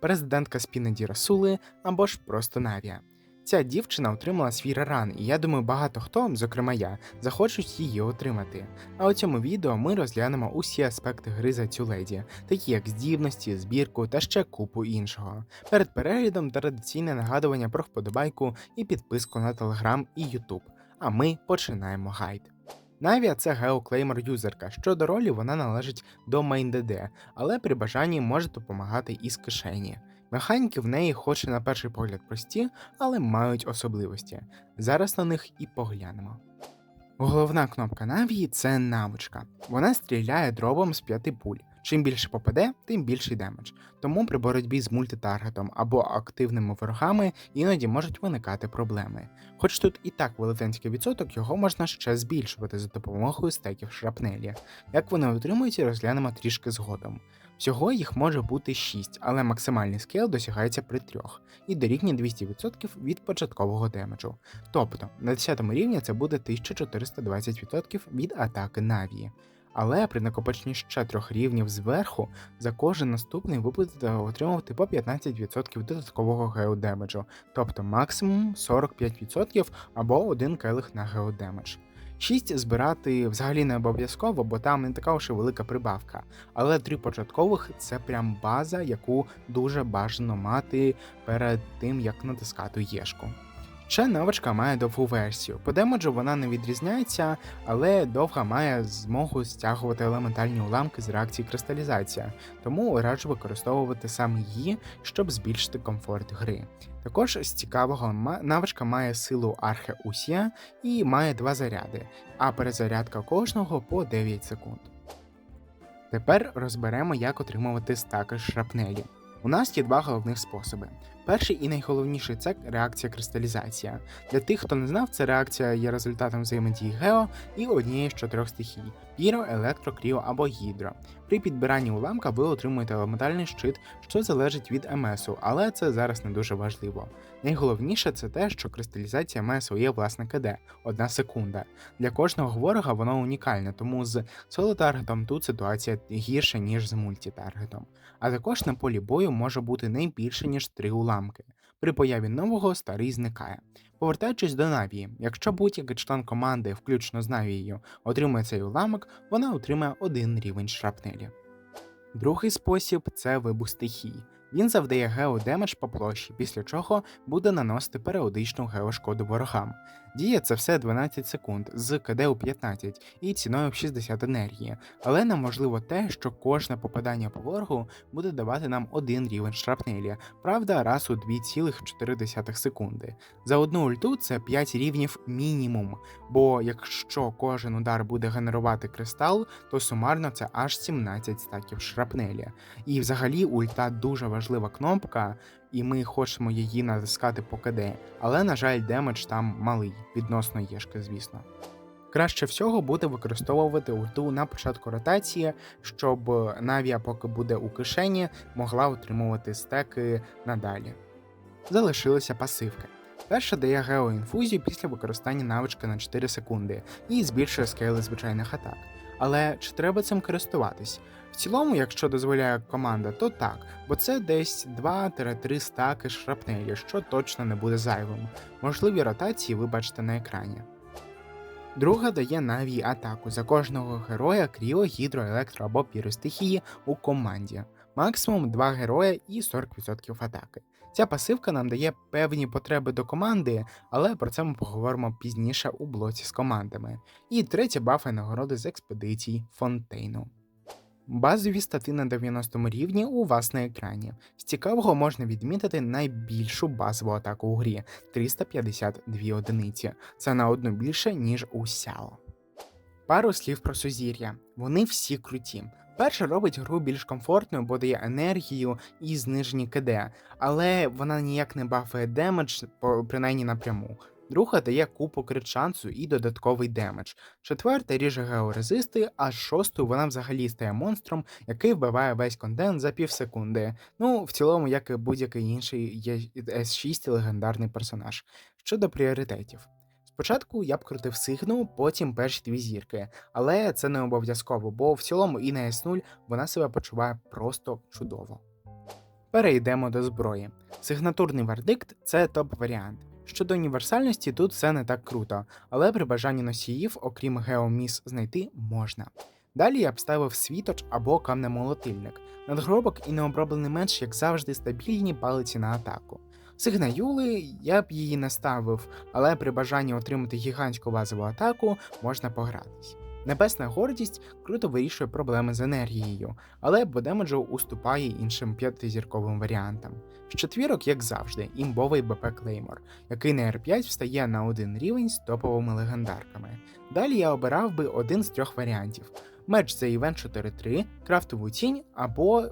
президентка Спінеді Расули або ж просто Навія. Ця дівчина отримала свій раран, і я думаю, багато хто, зокрема я, захочуть її отримати. А у цьому відео ми розглянемо усі аспекти гри за цю леді, такі як здібності, збірку та ще купу іншого. Перед переглядом традиційне нагадування про вподобайку і підписку на Телеграм і Ютуб. А ми починаємо гайд. Навія це геоклеймер юзерка. Щодо ролі вона належить до MainDD, але при бажанні може допомагати із кишені. Механіки в неї, хоч і на перший погляд прості, але мають особливості. Зараз на них і поглянемо. Головна кнопка Навії це навичка. Вона стріляє дробом з п'яти пуль. Чим більше попаде, тим більший демедж. Тому при боротьбі з мультитаргетом або активними ворогами іноді можуть виникати проблеми. Хоч тут і так велетенський відсоток, його можна ще збільшувати за допомогою стеків шрапнелі. Як вони отримують, розглянемо трішки згодом. Всього їх може бути 6, але максимальний скейл досягається при 3 і дорівнює 200% від початкового демеджу. Тобто на 10 рівні це буде 1420% від атаки Навії. Але при накопиченні ще трьох рівнів зверху за кожен наступний ви будете отримувати по 15% додаткового геодемеджу, тобто максимум 45% або один келих на геодемедж. 6 збирати взагалі не обов'язково, бо там не така уж і велика прибавка. Але три початкових це прям база, яку дуже бажано мати перед тим, як натискати єшку. Ще навичка має довгу версію. По демеджу вона не відрізняється, але довга має змогу стягувати елементальні уламки з реакції кристалізація, тому раджу використовувати саме її, щоб збільшити комфорт гри. Також з цікавого навичка має силу Архе Усія і має два заряди, а перезарядка кожного по 9 секунд. Тепер розберемо, як отримувати стаки шрапнелі. У нас є два головних способи. Перший і найголовніший це реакція кристалізація. Для тих, хто не знав, ця реакція є результатом взаємодії Гео і однієї з чотирьох стихій піро, електро, кріо або гідро. При підбиранні уламка ви отримуєте елементальний щит, що залежить від МСу, але це зараз не дуже важливо. Найголовніше це те, що кристалізація має своє власне КД одна секунда. Для кожного ворога воно унікальне, тому з соло-таргетом тут ситуація гірша, ніж з мультітаргетом. А також на полі бою може бути не більше, ніж три уламки. При появі нового старий зникає. Повертаючись до Навії, якщо будь-який член команди, включно з Навією, отримує цей уламок, вона отримає один рівень шрапнелі. Другий спосіб це вибух стихії. Він завдає геодемедж по площі, після чого буде наносити періодичну геошкоду ворогам. Діє це все 12 секунд з КД у 15 і ціною в 60 енергії, але нам важливо те, що кожне попадання по ворогу буде давати нам один рівень шрапнелі, правда, раз у 2,4 секунди. За одну ульту це 5 рівнів мінімум, бо якщо кожен удар буде генерувати кристал, то сумарно це аж 17 стаків шрапнелі. І взагалі ульта дуже важлива кнопка і ми хочемо її натискати по КД, але, на жаль, демедж там малий, відносно єшки, звісно. Краще всього буде використовувати ульту на початку ротації, щоб Навія, поки буде у кишені, могла отримувати стеки надалі. Залишилися пасивки. Перша дає геоінфузію після використання навички на 4 секунди і збільшує скейли звичайних атак. Але чи треба цим користуватись? В цілому, якщо дозволяє команда, то так, бо це десь 2-3 стаки шрапнелі, що точно не буде зайвим. Можливі ротації ви бачите на екрані. Друга дає навій атаку за кожного героя кріо, гідро, електро або піростихії у команді. Максимум 2 героя і 40% атаки. Ця пасивка нам дає певні потреби до команди, але про це ми поговоримо пізніше у блоці з командами. І третя бафа нагороди з експедицій Фонтейну. Базові стати на 90 рівні у вас на екрані. З цікавого можна відмітити найбільшу базову атаку у грі 352 одиниці. Це на одну більше, ніж у Сяо. Пару слів про сузір'я. Вони всі круті. Перша робить гру більш комфортною, бо дає енергію і знижені КД, але вона ніяк не бафає демедж, принаймні напряму. Друга дає купу крит шансу і додатковий демедж. Четверта ріже георезисти, а шостою вона взагалі стає монстром, який вбиває весь контент за пів секунди. Ну, в цілому, як і будь-який інший є С6 легендарний персонаж. Щодо пріоритетів. Спочатку я б крутив сигну, потім перші дві зірки, але це не обов'язково, бо в цілому і на S0 вона себе почуває просто чудово. Перейдемо до зброї. Сигнатурний вердикт це топ-варіант. Щодо універсальності, тут все не так круто, але при бажанні носіїв, окрім геоміс, знайти можна. Далі я б ставив світоч або камнемолотильник. Надгробок і необроблений меч, як завжди, стабільні палиці на атаку. Сигнаюли я б її не ставив, але при бажанні отримати гігантську базову атаку можна погратись. Небесна гордість круто вирішує проблеми з енергією, але по демеджу уступає іншим п'ятизірковим варіантам. З четвірок, як завжди, імбовий БП Клеймор, який на R5 встає на один рівень з топовими легендарками. Далі я обирав би один з трьох варіантів: меч за івент 4-3, крафтову тінь або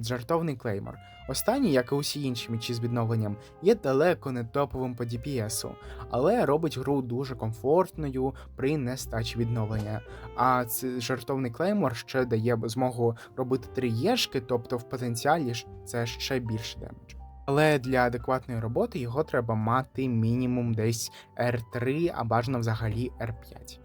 жартовний клеймор. Останній, як і усі інші мечі з відновленням, є далеко не топовим по DPS, але робить гру дуже комфортною при нестачі відновлення. А жартовний клеймор ще дає змогу робити три єшки, тобто в потенціалі це ще більше демедж. Але для адекватної роботи його треба мати мінімум десь R3, а бажано взагалі R5.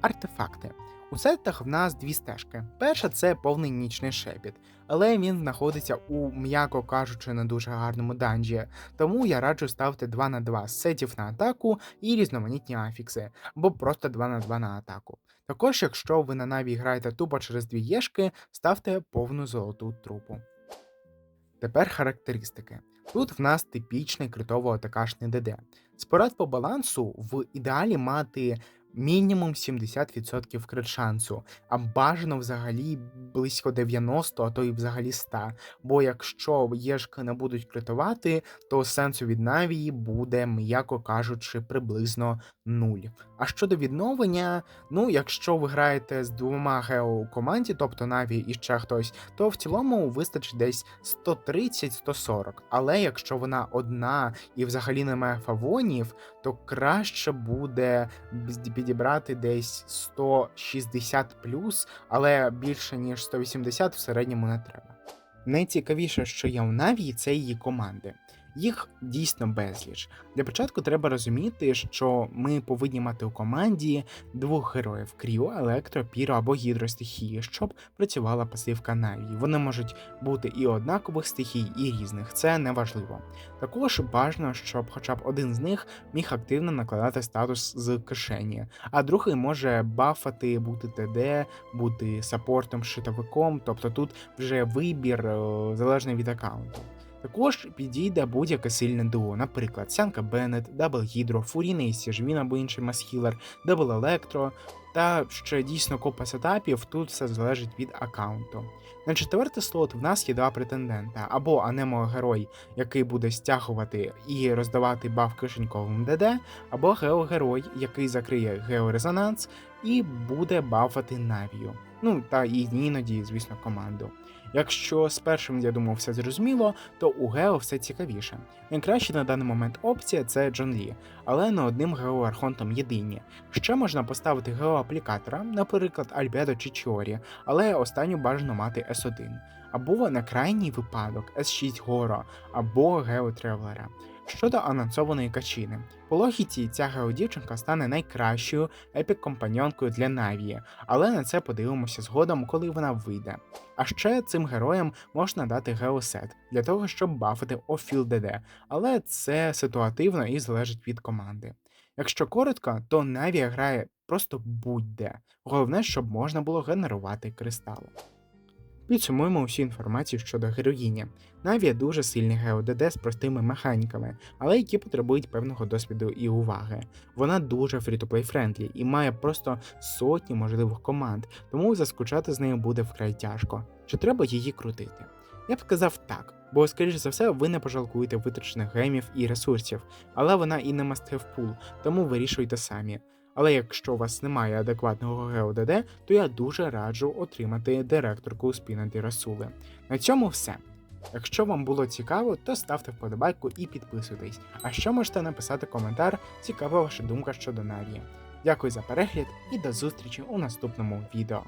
Артефакти. У сетах в нас дві стежки. Перша це повний нічний шепіт, але він знаходиться у, м'яко кажучи, не дуже гарному данжі, тому я раджу ставити 2 на 2 сетів на атаку і різноманітні афікси, або просто 2 на 2 на атаку. Також, якщо ви на наві граєте тупо через дві єшки, ставте повну золоту трупу. Тепер характеристики. Тут в нас типічний критово атакашний ДД. З по балансу в ідеалі мати мінімум 70% крит шансу, а бажано взагалі близько 90, а то й взагалі 100. Бо якщо єшки не будуть критувати, то сенсу від навії буде, м'яко кажучи, приблизно 0. А щодо відновлення, ну якщо ви граєте з двома гео команді, тобто Наві і ще хтось, то в цілому вистачить десь 130-140. Але якщо вона одна і взагалі немає фавонів, то краще буде підібрати десь 160 але більше ніж 180 в середньому не треба. Найцікавіше, що є в Наві, це її команди. Їх дійсно безліч. Для початку треба розуміти, що ми повинні мати у команді двох героїв Кріо, Електро, Піро або гідростихії, щоб працювала пасивка Наві. Вони можуть бути і однакових стихій, і різних, це не важливо. Також бажано, щоб хоча б один з них міг активно накладати статус з кишені, а другий може бафати, бути ТД, бути саппортом, щитовиком, тобто тут вже вибір е, залежний від аккаунту. Також підійде будь-яке сильне дуо, наприклад, Сянка Беннет, Дабл Гідро, Фуріна і Сіжвін або інший масхілер, Дабл Електро, та ще дійсно купа сетапів, тут все залежить від аккаунту. На четвертий слот в нас є два претендента: або Анемо герой, який буде стягувати і роздавати баф кишеньковим ДД, або Гео-герой, який закриє георезонанс і буде бафати Навію. Ну та і іноді, звісно, команду. Якщо з першим, я думав, все зрозуміло, то у Гео все цікавіше. Найкраще на даний момент опція це Джон Лі, але не одним геоархонтом єдині. Ще можна поставити геоаплікатора, наприклад, Альбедо чи Чіорі, але останню бажано мати S1, або на крайній випадок S6 Горо, або Геотревелера. Щодо анонсованої качини, по логіці ця геодівчинка стане найкращою епік-компаньонкою для Навії, але на це подивимося згодом, коли вона вийде. А ще цим героям можна дати геосет для того, щоб бафити офіл ДД, але це ситуативно і залежить від команди. Якщо коротко, то Навія грає просто будь-де. Головне, щоб можна було генерувати кристали. Підсумуємо усю інформацію щодо героїні. Наві дуже сильний ГеоДД з простими механіками, але які потребують певного досвіду і уваги. Вона дуже free-to-play френдлі і має просто сотні можливих команд, тому заскучати з нею буде вкрай тяжко. Чи треба її крутити? Я б сказав так, бо, скоріш за все, ви не пожалкуєте витрачених гемів і ресурсів, але вона і не must-have pool, тому вирішуйте самі. Але якщо у вас немає адекватного ГОДД, то я дуже раджу отримати директорку спінати Расули. На цьому все. Якщо вам було цікаво, то ставте вподобайку і підписуйтесь. А ще можете написати коментар, цікава ваша думка щодо Нарії. Дякую за перегляд і до зустрічі у наступному відео.